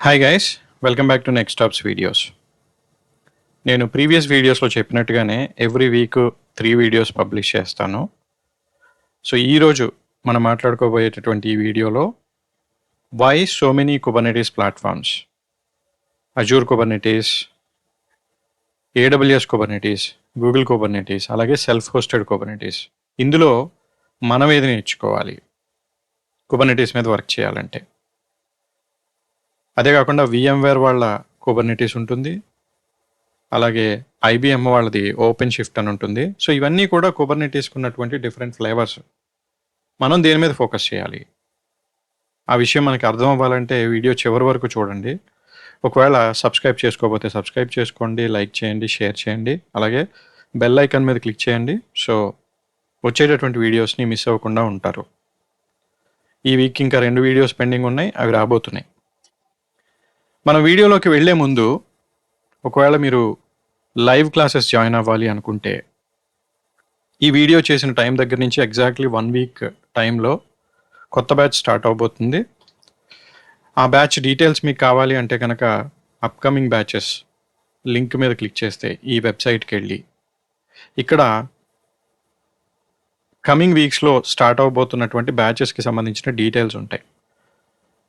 Hi guys welcome back to next tops videos నేను previous వీడియోస్లో చెప్పినట్టుగానే every week three videos publish చేస్తాను. So ఈరోజు మనం మాట్లాడుకోబోయేటటువంటి ఈ వీడియోలో why so many Kubernetes platforms Azure Kubernetes AWS Kubernetes Google Kubernetes అలాగే సెల్ఫ్ హోస్టెడ్ కుబర్నెటీస్ ఇందులో మనం ఏది నేర్చుకోవాలి? కుబర్నెటీస్ మీద వర్క్ చేయాలంటే. అదే కాకుండా విఎంవేర్ వాళ్ళ కోబర్నిటీస్ ఉంటుంది. అలాగే ఐబిఎం వాళ్ళది ఓపెన్ షిఫ్ట్ అని ఉంటుంది. సో ఇవన్నీ కూడా కోబర్నిటీస్కి ఉన్నటువంటి డిఫరెంట్ ఫ్లేవర్స్ మనం దేని మీద ఫోకస్ చేయాలి? ఆ విషయం మనకి అర్థం అవ్వాలంటే వీడియో చివరి వరకు చూడండి. ఒకవేళ సబ్స్క్రైబ్ చేసుకోకపోతే సబ్స్క్రైబ్ చేసుకోండి లైక్ చేయండి షేర్ చేయండి. అలాగే బెల్ ఐకాన్ మీద క్లిక్ చేయండి. సో వచ్చేటటువంటి వీడియోస్ని మిస్ అవ్వకుండా ఉంటారు. ఈ వీక్ ఇంకా రెండు వీడియోస్ పెండింగ్ ఉన్నాయి. అవి రాబోతున్నాయి. మన వీడియోలోకి వెళ్ళే ముందు ఒకవేళ మీరు లైవ్ క్లాసెస్ జాయిన్ అవ్వాలి అనుకుంటే ఈ వీడియో చేసిన టైం దగ్గర నుంచి ఎగ్జాక్ట్లీ వన్ వీక్ టైంలో కొత్త బ్యాచ్ స్టార్ట్ అవబోతుంది. ఆ బ్యాచ్ డీటెయిల్స్ మీకు కావాలి అంటే కనుక అప్కమింగ్ బ్యాచెస్ లింక్ మీద క్లిక్ చేస్తే ఈ వెబ్సైట్కి వెళ్ళి ఇక్కడ కమింగ్ వీక్స్లో స్టార్ట్ అవబోతున్నటువంటి బ్యాచెస్కి సంబంధించిన డీటెయిల్స్ ఉంటాయి.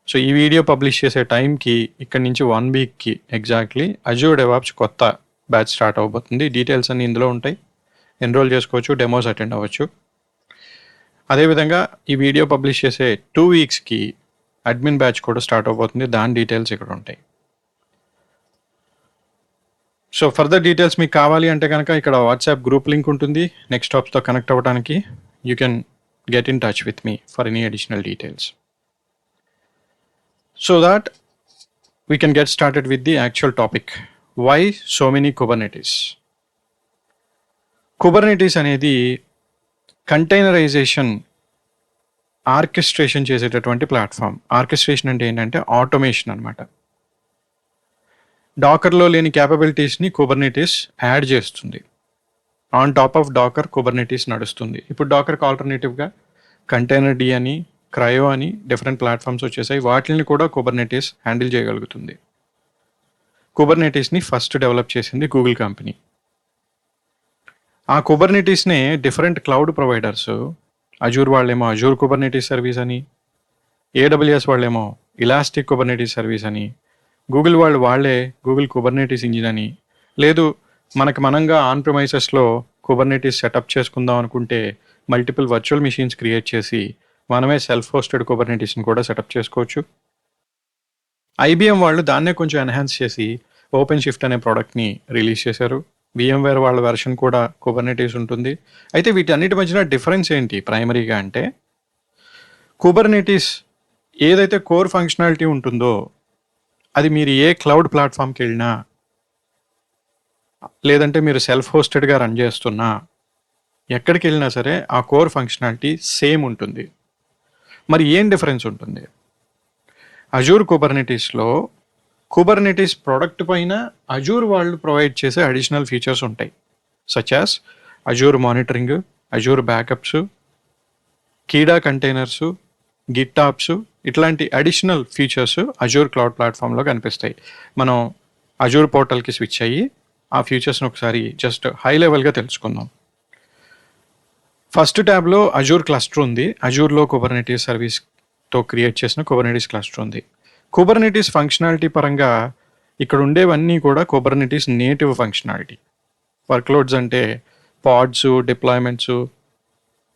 సో ఈ వీడియో పబ్లిష్ చేసే టైంకి ఇక్కడ నుంచి వన్ వీక్కి ఎగ్జాక్ట్లీ అజో డెవాప్స్ కొత్త బ్యాచ్ స్టార్ట్ అవబోతుంది. డీటెయిల్స్ అన్నీ ఇందులో ఉంటాయి. ఎన్రోల్ చేసుకోవచ్చు డెమోస్ అటెండ్ అవ్వచ్చు. అదేవిధంగా ఈ వీడియో పబ్లిష్ చేసే టూ వీక్స్కి అడ్మిన్ బ్యాచ్ కూడా స్టార్ట్ అవబోతుంది. దాని డీటెయిల్స్ ఇక్కడ ఉంటాయి. సో ఫర్దర్ డీటెయిల్స్ మీకు కావాలి అంటే కనుక ఇక్కడ వాట్సాప్ గ్రూప్ లింక్ ఉంటుంది. నెక్స్ట్ టాప్స్తో కనెక్ట్ అవ్వడానికి you can get in touch with me for any additional details. So that we can get started with the actual topic why so many Kubernetes? Kubernetes అనేది containerisation orchestration చేసేటటువంటి platform orchestration అంటే ఏంటంటే automation అనమాట డాకర్లో లేని క్యాపబిలిటీస్ని Kubernetes add చేస్తుంది. On top of Docker Kubernetes నడుస్తుంది. ఇప్పుడు డాకర్కి ఆల్టర్నేటివ్గా కంటైనర్ డి అని క్రయో అని డిఫరెంట్ ప్లాట్ఫామ్స్ వచ్చేసాయి. వాటిని కూడా కుబర్నెటీస్ హ్యాండిల్ చేయగలుగుతుంది. కుబర్నెటీస్ని ఫస్ట్ డెవలప్ చేసింది గూగుల్ కంపెనీ ఆ కుబర్నెటీస్ని డిఫరెంట్ క్లౌడ్ ప్రొవైడర్స్ అజూర్ వాళ్ళేమో అజూర్ కుబర్నెటీస్ సర్వీస్ అని ఏడబ్ల్యూఎస్ వాళ్ళేమో ఇలాస్టిక్ కుబర్నెటీస్ సర్వీస్ అని గూగుల్ వాళ్ళు వాళ్ళే గూగుల్ కుబర్నెటీస్ ఇంజిన్ అని. లేదు మనకు మనంగా ఆన్ ప్రమైసెస్లో కుబర్నెటీస్ సెటప్ చేసుకుందాం అనుకుంటే మల్టిపుల్ వర్చువల్ మిషన్స్ క్రియేట్ చేసి మనమే సెల్ఫ్ హోస్టెడ్ కుబర్నెటీస్ని కూడా సెటప్ చేసుకోవచ్చు. ఐబిఎం వాళ్ళు దాన్నే కొంచెం ఎన్హాన్స్ చేసి ఓపెన్ షిఫ్ట్ అనే ప్రోడక్ట్ని రిలీజ్ చేశారు. విఎంవేర్ వాళ్ళ వెర్షన్ కూడా కుబర్నెటీస్ ఉంటుంది. అయితే వీటన్నిటి మధ్యన డిఫరెన్స్ ఏంటి ప్రైమరీగా అంటే కుబర్నెటీస్ ఏదైతే కోర్ ఫంక్షనాలిటీ ఉంటుందో అది మీరు ఏ క్లౌడ్ ప్లాట్ఫామ్కి వెళ్ళినా లేదంటే మీరు సెల్ఫ్ హోస్టెడ్గా రన్ చేస్తున్నా ఎక్కడికి వెళ్ళినా సరే ఆ కోర్ ఫంక్షనాలిటీ సేమ్ ఉంటుంది. మరి ఏం డిఫరెన్స్ ఉంటుంది? అజూర్ కుబర్నిటీస్లో కుబర్నిటీస్ ప్రోడక్ట్ పైన అజూర్ వాళ్ళు ప్రొవైడ్ చేసే అడిషనల్ ఫీచర్స్ ఉంటాయి. Such as Azure monitoring Azure backups KEDA containers GitOps ఇట్లాంటి అడిషనల్ ఫీచర్స్ అజూర్ క్లౌడ్ ప్లాట్ఫామ్లో కనిపిస్తాయి. మనం అజూర్ పోర్టల్కి స్విచ్ అయ్యి ఆ ఫీచర్స్ని ఒకసారి జస్ట్ హై లెవెల్గా తెలుసుకుందాం. ఫస్ట్ ట్యాబ్లో అజూర్ క్లస్టర్ ఉంది. అజూర్లో కుబర్నెటీస్ సర్వీస్తో క్రియేట్ చేసిన కుబర్నెటీస్ క్లస్టర్ ఉంది. కుబర్నెటీస్ ఫంక్షనాలిటీ పరంగా ఇక్కడ ఉండేవన్నీ కూడా కుబర్నెటీస్ నేటివ్ ఫంక్షనాలిటీ వర్క్లోడ్స్ అంటే pods deployments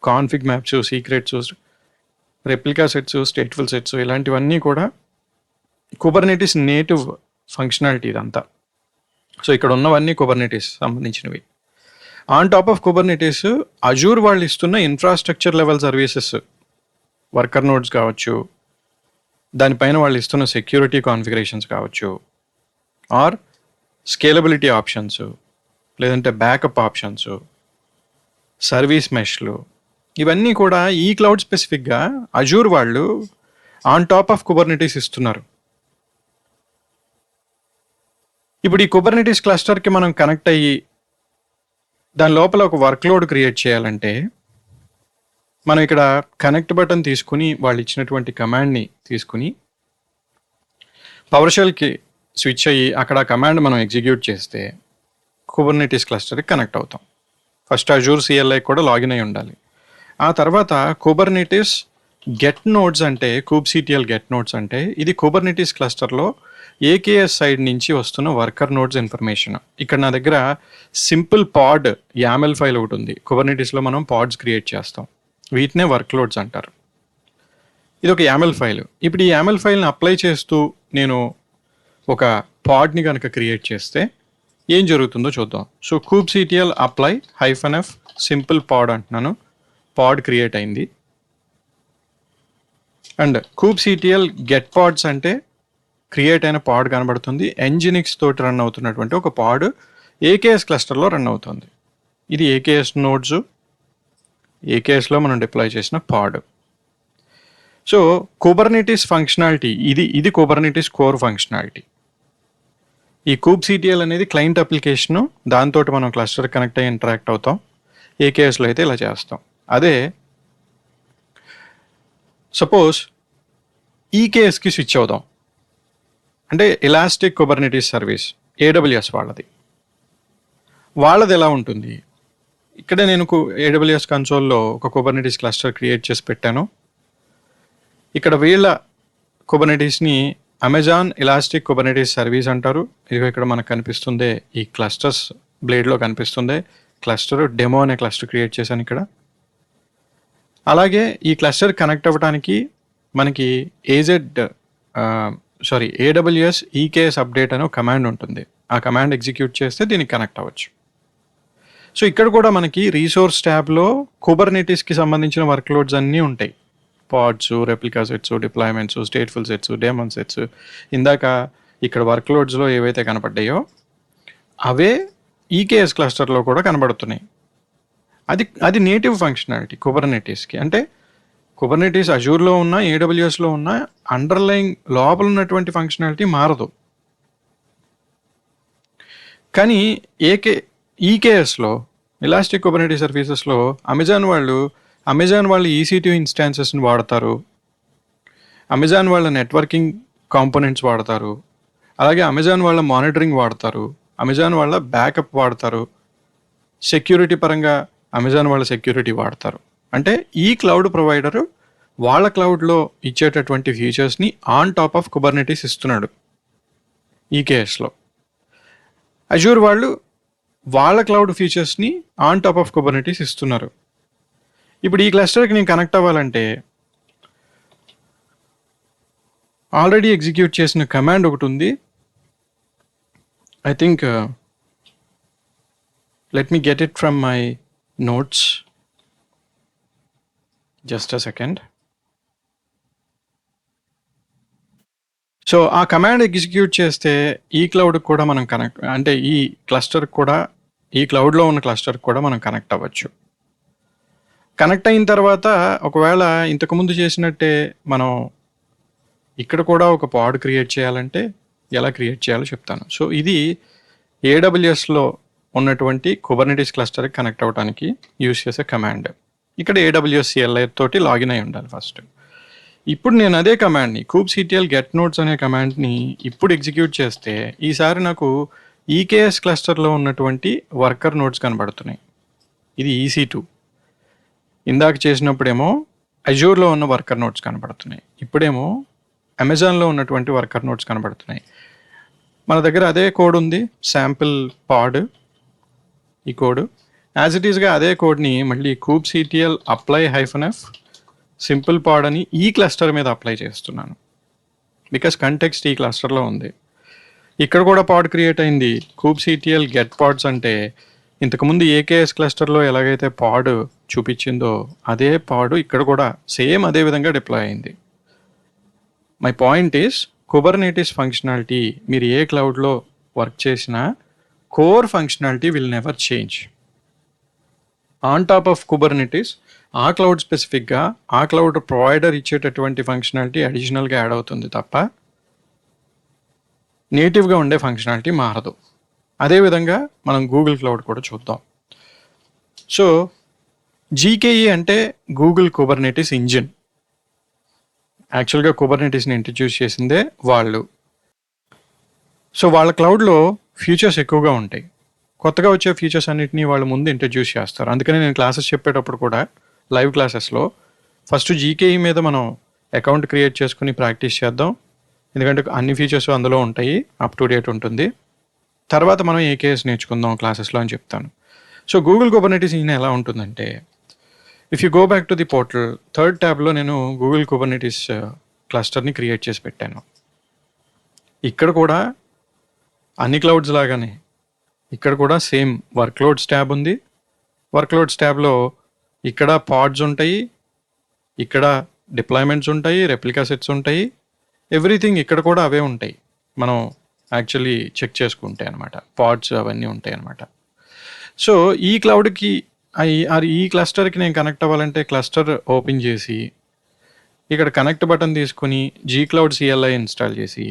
config maps secrets replica sets stateful sets ఇలాంటివన్నీ కూడా కుబర్నెటీస్ నేటివ్ ఫంక్షనాలిటీ ఇదంతా. సో ఇక్కడ ఉన్నవన్నీ కుబర్నెటీస్ సంబంధించినవి. On top of Kubernetes Azure వాళ్ళు ఇస్తున్న infrastructure level services worker nodes కావచ్చు దానిపైన వాళ్ళు ఇస్తున్న సెక్యూరిటీ కాన్ఫిగరేషన్స్ కావచ్చు ఆర్ స్కేలబిలిటీ ఆప్షన్స్ లేదంటే బ్యాకప్ ఆప్షన్స్ సర్వీస్ మెష్లు ఇవన్నీ కూడా ఈ క్లౌడ్ స్పెసిఫిక్గా అజూర్ వాళ్ళు ఆన్ టాప్ ఆఫ్ కుబర్నిటీస్ ఇస్తున్నారు. ఇప్పుడు ఈ కుబర్నిటీస్ క్లస్టర్కి మనం కనెక్ట్ అయ్యి దాని లోపల ఒక వర్క్లోడ్ క్రియేట్ చేయాలంటే మనం ఇక్కడ కనెక్ట్ బటన్ తీసుకుని వాళ్ళు ఇచ్చినటువంటి కమాండ్ని తీసుకుని పవర్ షెల్కి స్విచ్ అయ్యి అక్కడ కమాండ్ మనం ఎగ్జిక్యూట్ చేస్తే కుబర్నిటీస్ క్లస్టర్కి కనెక్ట్ అవుతాం. ఫస్ట్ అజూర్ సిఎల్ఐ కూడా లాగిన్ అయి ఉండాలి. ఆ తర్వాత కుబర్నిటీస్ గెట్ నోట్స్ అంటే కూబ్ సిటిఎల్ గెట్ నోట్స్ అంటే ఇది కుబర్నిటీస్ క్లస్టర్లో ఏకేఎస్ సైడ్ నుంచి వస్తున్న వర్కర్ నోడ్స్ ఇన్ఫర్మేషన్ ఇక్కడ నా దగ్గర సింపుల్ పాడ్ యామెల్ ఫైల్ ఒకటి ఉంది. కుబర్నిటీస్లో మనం పాడ్స్ క్రియేట్ చేస్తాం. వీటినే వర్క్ లోడ్స్ అంటారు. ఇది ఒక యామెల్ ఫైల్ ఇప్పుడు ఈ యామెల్ ఫైల్ని అప్లై చేస్తూ నేను ఒక పాడ్ని కనుక క్రియేట్ చేస్తే ఏం జరుగుతుందో చూద్దాం. So kube CTL apply hyphen F simple pod అంటున్నాను. పాడ్ క్రియేట్ అయింది. And kube CTL get pods అంటే క్రియేట్ అయిన పాడ్ కనబడుతుంది. ఎంజినిక్స్ తోటి రన్ అవుతున్నటువంటి ఒక పాడ్ ఏకేఎస్ క్లస్టర్లో రన్ అవుతుంది. ఇది ఏకేఎస్ నోడ్స్ ఏకేఎస్లో మనం డిప్లాయ్ చేసిన పాడ్. సో కుబర్నిటీస్ ఫంక్షనాలిటీ ఇది ఇది కుబర్నిటీస్ కోర్ ఫంక్షనాలిటీ ఈ కూబ్ సిటిఎల్ అనేది క్లయింట్ అప్లికేషను దాంతో మనం క్లస్టర్ కనెక్ట్ అయ్యి ఇంటరాక్ట్ అవుతాం. ఏకేఎస్లో అయితే ఇలా చేస్తాం. అదే సపోజ్ ఈకేఎస్కి స్విచ్ అవుదాం. అంటే ఎలాస్టిక్ కుబర్నిటీస్ సర్వీస్ ఏడబ్ల్యూఎస్ వాళ్ళది. వాళ్ళది ఎలా ఉంటుంది? ఇక్కడ నేను ఏడబ్ల్యూఎస్ కన్సోల్లో ఒక కుబర్నిటీస్ క్లస్టర్ క్రియేట్ చేసి పెట్టాను. ఇక్కడ వీళ్ళ కుబర్నిటీస్ని అమెజాన్ ఎలాస్టిక్ కుబర్నిటీస్ సర్వీస్ అంటారు. ఇదిగో ఇక్కడ మనకు కనిపిస్తుంది ఈ క్లస్టర్స్ బ్లేడ్లో కనిపిస్తుంది క్లస్టర్ డెమో అనే క్లస్టర్ క్రియేట్ చేశాను ఇక్కడ. అలాగే ఈ క్లస్టర్ కనెక్ట్ అవ్వడానికి మనకి AZ sorry AWS EKS update అనే ఒక కమాండ్ ఉంటుంది. ఆ కమాండ్ ఎగ్జిక్యూట్ చేస్తే దీనికి కనెక్ట్ అవ్వచ్చు. సో ఇక్కడ కూడా మనకి రీసోర్స్ ట్యాబ్లో కుబర్నెటీస్కి సంబంధించిన వర్క్ లోడ్స్ అన్నీ ఉంటాయి. Pods replica sets deployments stateful sets daemon sets ఇందాక ఇక్కడ వర్క్ లోడ్స్లో ఏవైతే కనపడ్డాయో అవే ఈకేఎస్ క్లస్టర్లో కూడా కనబడుతున్నాయి. అది అది నేటివ్ ఫంక్షనాలిటీ కుబర్నెటీస్కి అంటే కుబర్నిటీస్ అజూర్లో ఉన్న ఏడబ్ల్యూఎస్లో ఉన్న అండర్లైన్ లోపల ఉన్నటువంటి ఫంక్షనాలిటీ మారదు. కానీ ఏకే ఈకేఎస్లో ఇలాస్టిక్ కుబర్నిటీ సర్వీసెస్లో అమెజాన్ వాళ్ళు అమెజాన్ వాళ్ళు ఈసీటీ ఇన్స్టాన్సెస్ని వాడతారు. అమెజాన్ వాళ్ళ నెట్వర్కింగ్ కాంపోనెంట్స్ వాడతారు. అలాగే అమెజాన్ వాళ్ళ మానిటరింగ్ వాడతారు. అమెజాన్ వాళ్ళ బ్యాకప్ వాడతారు. సెక్యూరిటీ పరంగా అమెజాన్ వాళ్ళ సెక్యూరిటీ వాడతారు. అంటే ఈ క్లౌడ్ ప్రొవైడరు వాళ్ళ క్లౌడ్లో ఇచ్చేటటువంటి ఫీచర్స్ని ఆన్ టాప్ ఆఫ్ కుబర్నెటీస్ ఇస్తున్నాడు ఈ కేఎస్లో అజూర్ వాళ్ళు వాళ్ళ క్లౌడ్ ఫీచర్స్ని ఆన్ టాప్ ఆఫ్ కుబర్నెటీస్ ఇస్తున్నారు. ఇప్పుడు ఈ క్లస్టర్కి నేను కనెక్ట్ అవ్వాలంటే ఆల్రెడీ ఎగ్జిక్యూట్ చేసిన కమాండ్ ఒకటి ఉంది. I think let me get it from my notes just a second so ఆ కమాండ్ ఎగ్జిక్యూట్ చేస్తే ఈ క్లౌడ్ కూడా మనం కనెక్ట్ అంటే ఈ క్లస్టర్ కూడా ఈ క్లౌడ్లో ఉన్న క్లస్టర్ కూడా మనం కనెక్ట్ అవ్వచ్చు. కనెక్ట్ అయిన తర్వాత ఒకవేళ ఇంతకుముందు చేసినట్టే మనం ఇక్కడ కూడా ఒక పాడ్ క్రియేట్ చేయాలంటే ఎలా క్రియేట్ చేయాలో చెప్తాను. సో ఇది ఏడబ్ల్యూఎస్లో ఉన్నటువంటి కుబర్నిటీస్ క్లస్టర్కి కనెక్ట్ అవ్వడానికి యూస్ చేసే కమాండ్ ఇక్కడ ఏడబ్ల్యూసిఎల్ఐ తోటి లాగిన్ అయి ఉండాలి ఫస్ట్ ఇప్పుడు నేను అదే కమాండ్ని కూబ్ సిటిఎల్ గెట్ నోట్స్ అనే కమాండ్ని ఇప్పుడు ఎగ్జిక్యూట్ చేస్తే ఈసారి నాకు ఈకేఎస్ క్లస్టర్లో ఉన్నటువంటి వర్కర్ నోట్స్ కనబడుతున్నాయి. ఇది ఈసీ టూ ఇందాక చేసినప్పుడేమో అజూర్లో ఉన్న వర్కర్ నోట్స్ కనబడుతున్నాయి. ఇప్పుడేమో అమెజాన్లో ఉన్నటువంటి వర్కర్ నోట్స్ కనబడుతున్నాయి. మన దగ్గర అదే కోడ్ ఉంది శాంపిల్ పాడ్ ఈ కోడ్ యాజ్ ఇట్ ఈస్గా అదే కోడ్ని మళ్ళీ kube CTL apply hyphen F simple pod అని ఈ క్లస్టర్ మీద అప్లై చేస్తున్నాను. బికాస్ కంటెక్స్ట్ ఈ క్లస్టర్లో ఉంది. ఇక్కడ కూడా పాడ్ క్రియేట్ అయింది. కూబ్ సిటిఎల్ గెట్ పాడ్స్ అంటే ఇంతకుముందు ఏకేఎస్ క్లస్టర్లో ఎలాగైతే పాడ్ చూపించిందో అదే పాడు ఇక్కడ కూడా సేమ్ అదే విధంగా డిప్లాయ్ అయింది. My point is Kubernetes functionality మీరు ఏ క్లౌడ్లో వర్క్ చేసినా core functionality will never change on top of Kubernetes ఆ క్లౌడ్ స్పెసిఫిక్గా ఆ క్లౌడ్ ప్రొవైడర్ ఇచ్చేటటువంటి ఫంక్షనాలిటీ అడిషనల్గా యాడ్ అవుతుంది తప్ప నేటివ్గా ఉండే ఫంక్షనాలిటీ మారదు. అదేవిధంగా మనం గూగుల్ క్లౌడ్ కూడా చూద్దాం. సో జీకేఈ అంటే గూగుల్ కుబర్నెటిస్ ఇంజిన్ యాక్చువల్గా కుబర్నెటిస్ని ఇంట్రడ్యూస్ చేసిందే వాళ్ళు. సో వాళ్ళ క్లౌడ్లో ఫ్యూచర్స్ ఎక్కువగా ఉంటాయి. కొత్తగా వచ్చే ఫీచర్స్ అన్నింటినీ వాళ్ళు ముందు ఇంట్రడ్యూస్ చేస్తారు. అందుకని నేను క్లాసెస్ చెప్పేటప్పుడు కూడా లైవ్ క్లాసెస్లో ఫస్ట్ జీకేఈ మీద మనం అకౌంట్ క్రియేట్ చేసుకుని ప్రాక్టీస్ చేద్దాం. ఎందుకంటే అన్ని ఫీచర్స్ అందులో ఉంటాయి అప్ టు డేట్ ఉంటుంది. తర్వాత మనం ఏకేఎస్ నేర్చుకుందాం క్లాసెస్లో అని చెప్తాను. సో గూగుల్ కుబర్నెటీస్ ఈయన ఎలా ఉంటుందంటే if you go back to the portal third ట్యాబ్లో నేను గూగుల్ కుబర్నెటీస్ క్లస్టర్ని క్రియేట్ చేసి పెట్టాను. ఇక్కడ కూడా అన్ని క్లౌడ్స్ లాగానే ఇక్కడ కూడా సేమ్ వర్క్ లోడ్స్ ట్యాబ్ ఉంది. వర్క్ లోడ్స్ ట్యాబ్లో ఇక్కడ పాడ్స్ ఉంటాయి ఇక్కడ డిప్లాయ్మెంట్స్ ఉంటాయి రెప్లికా సెట్స్ ఉంటాయి. ఎవ్రీథింగ్ ఇక్కడ కూడా అవే ఉంటాయి. మనం యాక్చువల్లీ చెక్ చేసుకుంటే అనమాట పాడ్స్ అవన్నీ ఉంటాయి అనమాట సో ఈ క్లౌడ్కి ఆర్ ఈ క్లస్టర్కి నేను కనెక్ట్ అవ్వాలంటే క్లస్టర్ ఓపెన్ చేసి ఇక్కడ కనెక్ట్ బటన్ తీసుకుని జీ క్లౌడ్ సిఎల్ఐ ఇన్స్టాల్ చేసి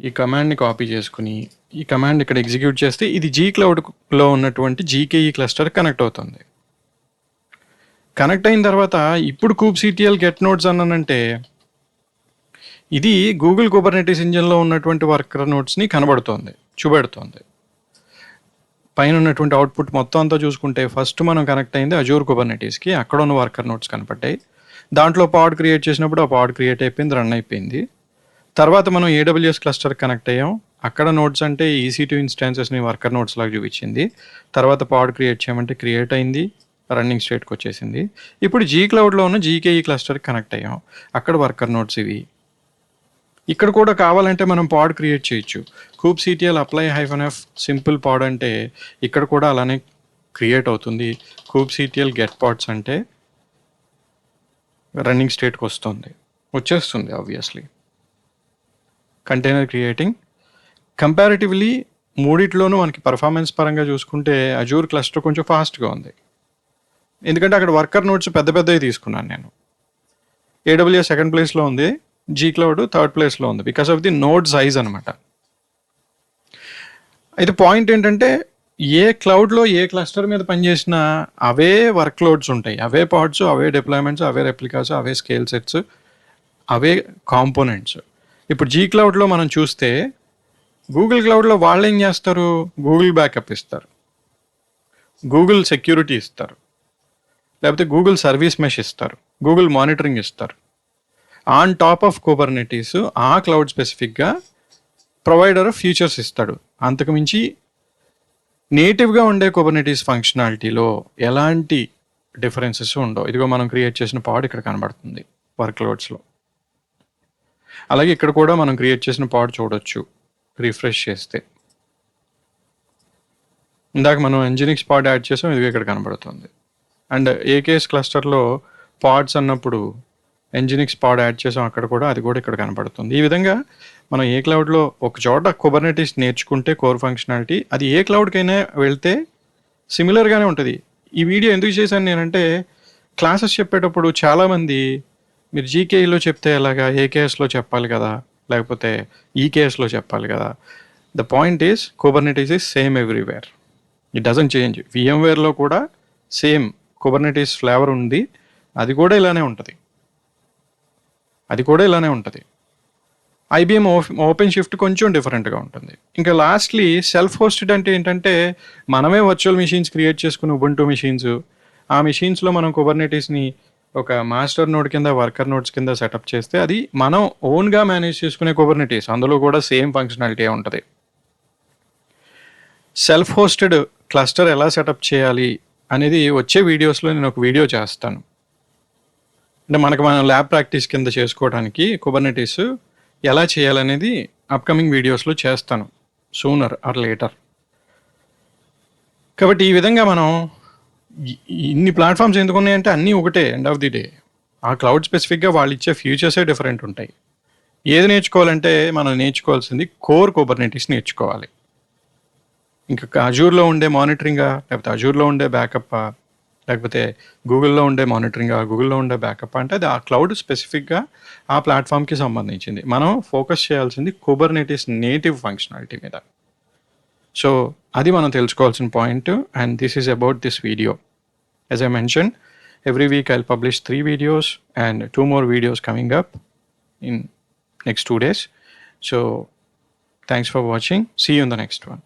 ఈ కమాండ్ని కాపీ చేసుకుని ఈ కమాండ్ ఇక్కడ ఎగ్జిక్యూట్ చేస్తే ఇది జీ క్లౌడ్లో ఉన్నటువంటి జీకేఈ క్లస్టర్ కనెక్ట్ అవుతుంది. కనెక్ట్ అయిన తర్వాత ఇప్పుడు కూబ్ సిటిఎల్ గెట్ నోట్స్ అన్నానంటే ఇది గూగుల్ కుబర్నెటీస్ ఇంజిన్లో ఉన్నటువంటి వర్కర్ నోట్స్ని కనబడుతోంది చూపెడుతోంది. పైన ఉన్నటువంటి అవుట్పుట్ మొత్తం అంతా చూసుకుంటే ఫస్ట్ మనం కనెక్ట్ అయింది అజూర్ కుబర్నెటీస్కి అక్కడ ఉన్న వర్కర్ నోట్స్ కనపడ్డాయి. దాంట్లో పాడ్ క్రియేట్ చేసినప్పుడు ఆ పాడ్ క్రియేట్ అయిపోయింది రన్ అయిపోయింది. తర్వాత మనం ఏడబ్ల్యూఎస్ క్లస్టర్ కనెక్ట్ అయ్యాం. అక్కడ నోట్స్ అంటే ఈసీ టూ ఇన్స్టాన్సెస్ని వర్కర్ నోట్స్ లాగా చూపించింది. తర్వాత పాడ్ క్రియేట్ చేయమంటే క్రియేట్ అయింది. రన్నింగ్ స్టేట్కి వచ్చేసింది. ఇప్పుడు జీ క్లౌడ్లో ఉన్న జీకేఈ క్లస్టర్ కనెక్ట్ అయ్యాం. అక్కడ వర్కర్ నోట్స్ ఇవి. ఇక్కడ కూడా కావాలంటే మనం పాడ్ క్రియేట్ చేయొచ్చు. Kubectl apply hyphen F simple pod అంటే ఇక్కడ కూడా అలానే క్రియేట్ అవుతుంది. కూప్ సిటిఎల్ గెట్ పాడ్స్ అంటే రన్నింగ్ స్టేట్కి వస్తుంది. వచ్చేస్తుంది ఆబ్వియస్లీ కంటైనర్ క్రియేటింగ్ కంపారిటివ్లీ మూడిట్లోనూ మనకి పర్ఫార్మెన్స్ పరంగా చూసుకుంటే అజూర్ క్లస్టర్ కొంచెం ఫాస్ట్గా ఉంది. ఎందుకంటే అక్కడ వర్కర్ నోట్స్ పెద్ద పెద్దవి తీసుకున్నాను నేను. ఏడబ్ల్యూ సెకండ్ ప్లేస్లో ఉంది జీ క్లౌడ్ థర్డ్ ప్లేస్లో ఉంది because of the node size అనమాట అయితే పాయింట్ ఏంటంటే ఏ క్లౌడ్లో ఏ క్లస్టర్ మీద పనిచేసినా అవే వర్క్ లోడ్స్ ఉంటాయి. అవే పార్ట్స్ అవే డిప్లాయ్మెంట్స్ అవే రెప్లికాస్ అవే స్కేల్ సెట్స్ అవే కాంపోనెంట్స్ ఇప్పుడు జీ క్లౌడ్లో మనం చూస్తే గూగుల్ క్లౌడ్లో వాళ్ళు ఏం చేస్తారు? గూగుల్ బ్యాకప్ ఇస్తారు. గూగుల్ సెక్యూరిటీ ఇస్తారు. లేకపోతే గూగుల్ సర్వీస్ మెష్ ఇస్తారు. గూగుల్ మానిటరింగ్ ఇస్తారు. ఆన్ టాప్ ఆఫ్ కోబర్నెటీస్ ఆ క్లౌడ్ స్పెసిఫిక్గా ప్రొవైడర్ ఫ్యూచర్స్ ఇస్తాడు. అంతకుమించి నేటివ్గా ఉండే కోబర్నెటీస్ ఫంక్షనాలిటీలో ఎలాంటి డిఫరెన్సెస్ ఉండవు. ఇదిగో మనం క్రియేట్ చేసిన పాడ్ ఇక్కడ కనబడుతుంది వర్క్ లోడ్స్లో అలాగే ఇక్కడ కూడా మనం క్రియేట్ చేసిన పాడ్ చూడొచ్చు రిఫ్రెష్ చేస్తే. ఇందాక మనం ఎంజినిక్స్ పాడ్ యాడ్ చేసాం ఇది ఇక్కడ కనబడుతుంది. అండ్ ఏకేఎస్ క్లస్టర్లో పాడ్స్ అన్నప్పుడు ఎంజినిక్స్ పాడ్ యాడ్ చేసాం అక్కడ కూడా అది కూడా ఇక్కడ కనబడుతుంది. ఈ విధంగా మనం ఏ క్లౌడ్లో ఒక చోట కుబర్నెటీస్ నేర్చుకుంటే కోర్ ఫంక్షనాలిటీ అది ఏ క్లౌడ్కైనా వెళ్తే సిమిలర్గానే ఉంటుంది. ఈ వీడియో ఎందుకు చేశాను నేనంటే క్లాసెస్ చెప్పేటప్పుడు చాలామంది మీరు జీకేఈలో చెప్తే ఎలాగా? ఏకేఎస్లో చెప్పాలి కదా? లేకపోతే ఈకేఎస్లో చెప్పాలి కదా? The point is Kubernetes is same everywhere it doesn't change విఎంవేర్లో కూడా సేమ్ కోబర్నెటీస్ ఫ్లేవర్ ఉంది. అది కూడా ఇలానే ఉంటుంది. అది కూడా ఇలానే ఉంటుంది. ఐబిఎం ఓపెన్ షిఫ్ట్ కొంచెం డిఫరెంట్గా ఉంటుంది. ఇంకా లాస్ట్లీ సెల్ఫ్ హోస్టెడ్ అంటే ఏంటంటే మనమే వర్చువల్ మిషన్స్ క్రియేట్ చేసుకుని ఉబుంటూ మిషన్స్ ఆ మిషన్స్లో మనం కుబర్నెటీస్ని ఒక మాస్టర్ నోడ్ కింద వర్కర్ నోడ్స్ కింద సెటప్ చేస్తే అది మనం ఓన్గా మేనేజ్ చేసుకునే కోబర్నిటీస్. అందులో కూడా సేమ్ ఫంక్షనాలిటీ ఉంటుంది. సెల్ఫ్ హోస్టెడ్ క్లస్టర్ ఎలా సెటప్ చేయాలి అనేది వచ్చే వీడియోస్లో నేను ఒక వీడియో చేస్తాను. అంటే మనకు మనం ల్యాబ్ ప్రాక్టీస్ కింద చేసుకోవడానికి కుబర్నెటీస్ ఎలా చేయాలనేది అప్కమింగ్ వీడియోస్లో చేస్తాను. Sooner or later. కాబట్టి ఈ విధంగా మనం ఇన్ని ప్లాట్ఫామ్స్ ఎందుకు ఉన్నాయంటే అన్నీ ఒకటే ఎండ్ ఆఫ్ ది డే ఆ క్లౌడ్ స్పెసిఫిక్గా వాళ్ళు ఇచ్చే ఫ్యూచర్సే డిఫరెంట్ ఉంటాయి. ఏది నేర్చుకోవాలంటే మనం నేర్చుకోవాల్సింది కోర్ కుబర్నెటీస్ నేర్చుకోవాలి. ఇంకా అజూర్లో ఉండే మానిటరింగా లేకపోతే అజూర్లో ఉండే బ్యాకప్ లేకపోతే గూగుల్లో ఉండే మానిటరింగా గూగుల్లో ఉండే బ్యాకప్ అంటే అది ఆ క్లౌడ్ స్పెసిఫిక్గా ఆ ప్లాట్ఫామ్కి సంబంధించింది. మనం ఫోకస్ చేయాల్సింది కుబర్నెటీస్ నేటివ్ ఫంక్షనాలిటీ మీద. సో అది మనం తెలుసుకోవాల్సిన point and this is about this video as I mention every week I publish three videos and two more videos coming up in next two days so thanks for watching see you in the next one